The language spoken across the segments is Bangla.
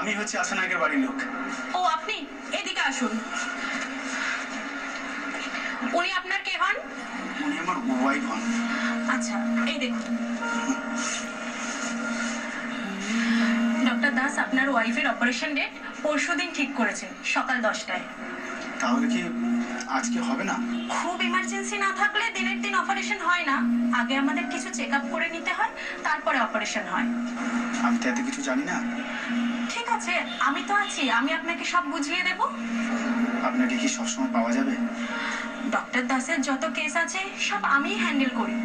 আমি হচ্ছে আশানায়কের বাড়ির লোক। ও আপনি এদিকে আসুন। উনি আপনার কে হন? উনি আমার ওয়াইফ হন। আচ্ছা এই দেখুন। ডক্টর দাস আপনার ওয়াইফের অপারেশন ডেট পরশু দিন ঠিক করেছেন সকাল দশটায়। তাহলে কি আজকে হবে না? খুব ইমার্জেন্সি না থাকলে দিনের দিন অপারেশন হয় না। আগে আমাদের কিছু চেক আপ করে নিতে হয় তারপরে অপারেশন হয়। আমি তো এত কিছু জানি না। ঠিক আছে আমি তো আছি আমি আপনাকে সব বুঝিয়ে দেব। আপনাকে কি সবসময় পাওয়া যাবে? ডক্টর দাসের যত কেস আছে সব আমিই হ্যান্ডেল করি।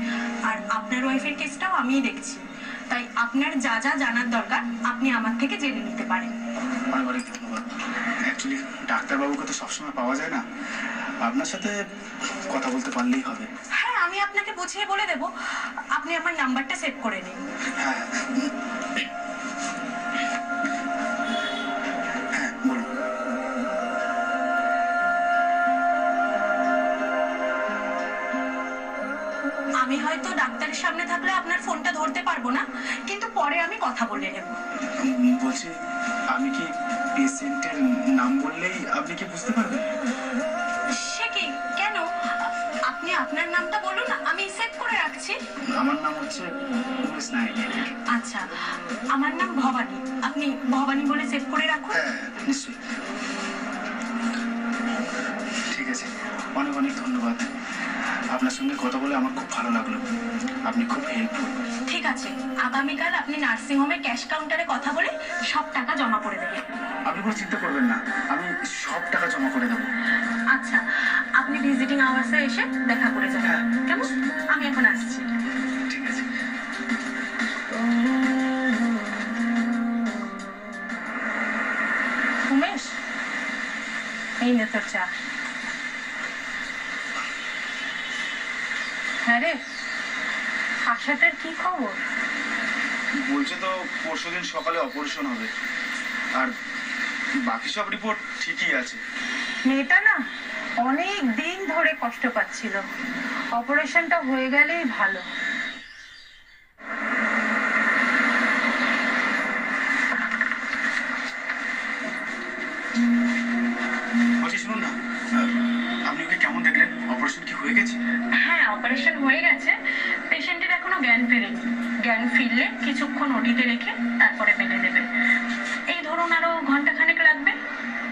আর আপনার ওয়াইফের কেসটাও আমিই দেখছি। তাই আপনার যা যা জানার দরকার আপনি আমার থেকে জেনে নিতে পারেন। অনেক অনেক ধন্যবাদ। অ্যাকচুয়ালি ডাক্তারবাবুকে তো সবসময় পাওয়া যায় না। আপনার সাথে কথা বলতে পারলেই হবে। হ্যাঁ আমি আপনাকে বুঝিয়ে বলে দেব। আপনি আমার নাম্বারটা সেভ করে নিন। হ্যাঁ হ্যাঁ আমি হয়তো ডাক্তারের সামনে থাকলে আপনার ফোনটা ধরতে পারব না কিন্তু পরে আমি কথা বলে নেব। বলছি আমি কি পেশেন্টের নাম বললেই আপনি কি বুঝতে পারবেন? সে কি? কেন? আপনি আপনার নামটা বলুন আমি সেভ করে রাখছি। আমার নাম হচ্ছে উমেশ নায়ক। আচ্ছা আমার নাম ভবানী। আপনি ভবানী বলে সেভ করে রাখুন। হ্যাঁ নিশ্চয়ই। ঠিক আছে অনেক অনেক ধন্যবাদ। আপনার সঙ্গে কথা বলে আমার খুব ভালো লাগল। আপনি খুব হেল্পফুল ঠিক আছে। আগামীকাল আপনি নার্সিং হোমে ক্যাশ কাউন্টারে কথা বলে সব টাকা জমা করে দেবেন। আপনি কোনো চিন্তা করবেন না। আমি সব টাকা জমা করে দেবো। আচ্ছা আপনি ভিজিটিং আওয়ার্সে এসে দেখা করে যাবেন। হ্যাঁ। কেমন? আমি এখন আসছি। ঠিক আছে। উমেশ এই নে তোর চা। হ্যাঁ রে আশাটার কি খবর? বলছে তো পরশু দিন সকালে অপারেশন হবে। আর বাকি সব রিপোর্ট ঠিকই আছে। মেয়েটা না অনেক দিন ধরে কষ্ট পাচ্ছিল। অপারেশনটা হয়ে গেলেই ভালো। শুনুন না। আপনি ওকে কেমন দেখলেন? অপারেশন কি হয়ে গেছে? অপারেশন হয়ে গেছে পেশেন্টের এখনও জ্ঞান ফেরেনি জ্ঞান ফিরলে কিছুক্ষণ ওটিতে রেখে তারপরে বেঁধে দেবে। এই ধরুন আরও ঘণ্টা খানেক লাগবে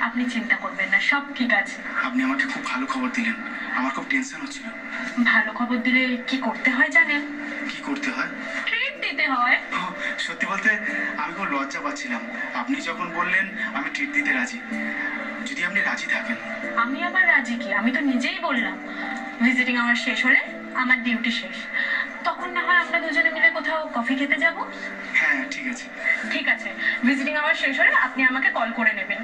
আপনি চিন্তা করবেন না সব ঠিক আছে। আপনি আমাকে খুব ভালো খবর দিলেন। আমার খুব টেনশন হচ্ছিল। ভালো খবর দিলে কি করতে হয় জানেন? কি করতে হয়? ট্রিট দিতে হয়। সত্যি বলতে আমি খুব লজ্জা পাচ্ছিলাম। আপনি যখন বললেন আমি ট্রিট দিতে রাজি। যদি আপনি রাজি থাকেন। আমি আবার রাজি কি? আমি তো নিজেই বললাম। ভিজিটিং আমার শেষ হলে আমার ডিউটি শেষ। তখন না হয় আমরা দুজনে মিলে কোথাও কফি খেতে যাব? হ্যাঁ ঠিক আছে। ঠিক আছে। ভিজিটিং আওয়ার শেষ হলে আপনি আমাকে কল করে নেবেন।